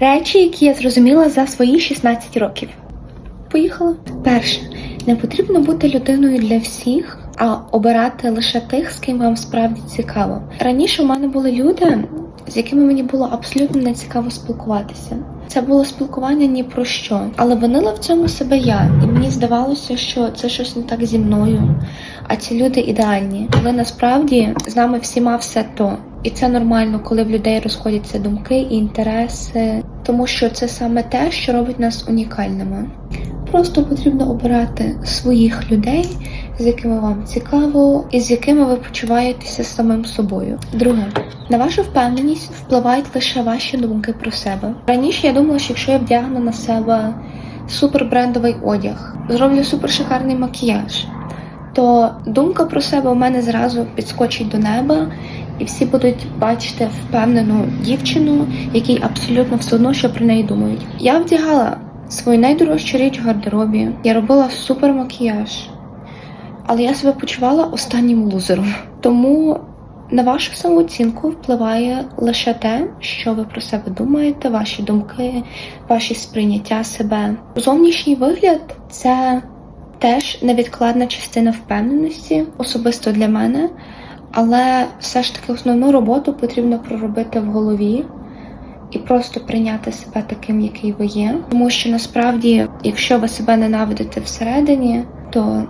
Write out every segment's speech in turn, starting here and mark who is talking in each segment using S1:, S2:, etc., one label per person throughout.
S1: Речі, які я зрозуміла за свої 16 років. Поїхала. Перше, не потрібно бути людиною для всіх, а обирати лише тих, з ким вам справді цікаво. Раніше у мене були люди, з якими мені було абсолютно не цікаво спілкуватися. Це було спілкування ні про що, але винила в цьому себе я, і мені здавалося, що це щось не так зі мною. А ці люди ідеальні. Але насправді з нами всіма все то. І це нормально, коли в людей розходяться думки і інтереси, тому що це саме те, що робить нас унікальними. Просто потрібно обирати своїх людей, з якими вам цікаво, і з якими ви почуваєтеся самим собою. Друге, на вашу впевненість впливають лише ваші думки про себе. Раніше я думала, що якщо я вдягну на себе супербрендовий одяг, зроблю супершикарний макіяж, то думка про себе у мене зразу підскочить до неба, і всі будуть бачити впевнену дівчину, якій абсолютно все одно, що про неї думають. Я вдягала свою найдорожчу річ в гардеробі, я робила супер макіяж, але я себе почувала останнім лузером. Тому на вашу самооцінку впливає лише те, що ви про себе думаєте, ваші думки, ваші сприйняття себе. Зовнішній вигляд це теж невідкладна частина впевненості, особисто для мене. Але все ж таки основну роботу потрібно проробити в голові і просто прийняти себе таким, який ви є. Тому що насправді, якщо ви себе ненавидите всередині, то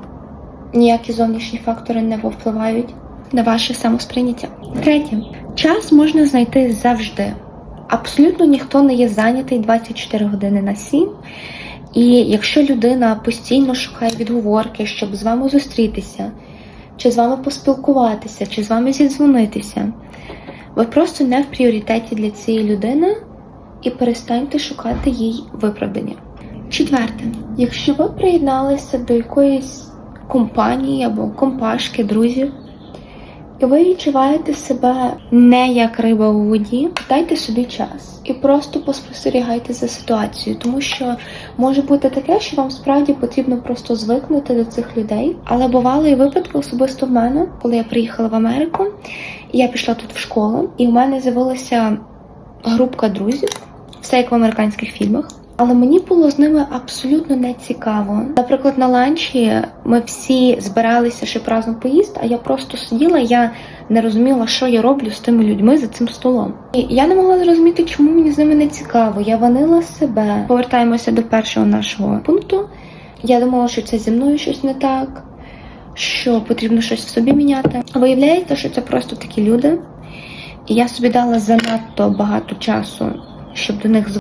S1: ніякі зовнішні фактори не повпливають на ваше самосприйняття. Третє, час можна знайти завжди. Абсолютно ніхто не є зайнятий 24 години на 7. І якщо людина постійно шукає відговорки, щоб з вами зустрітися, чи з вами поспілкуватися, чи з вами зідзвонитися, ви просто не в пріоритеті для цієї людини і перестаньте шукати їй виправдання. Четверте, якщо ви приєдналися до якоїсь компанії або компашки друзів, ви відчуваєте себе не як риба у воді, дайте собі час і просто поспостерігайте за ситуацією, тому що може бути таке, що вам справді потрібно просто звикнути до цих людей. Але бували і випадки особисто в мене, коли я приїхала в Америку, я пішла тут в школу, і в мене з'явилася групка друзів, все як в американських фільмах. Але мені було з ними абсолютно не цікаво. Наприклад, на ланчі ми всі збиралися ще разом поїсти, а я просто сиділа, я не розуміла, що я роблю з тими людьми за цим столом. І я не могла зрозуміти, чому мені з ними не цікаво. Я винила себе. Повертаємося до першого нашого пункту. Я думала, що це зі мною щось не так, що потрібно щось в собі міняти. Виявляється, що це просто такі люди. І я собі дала занадто багато часу, щоб до них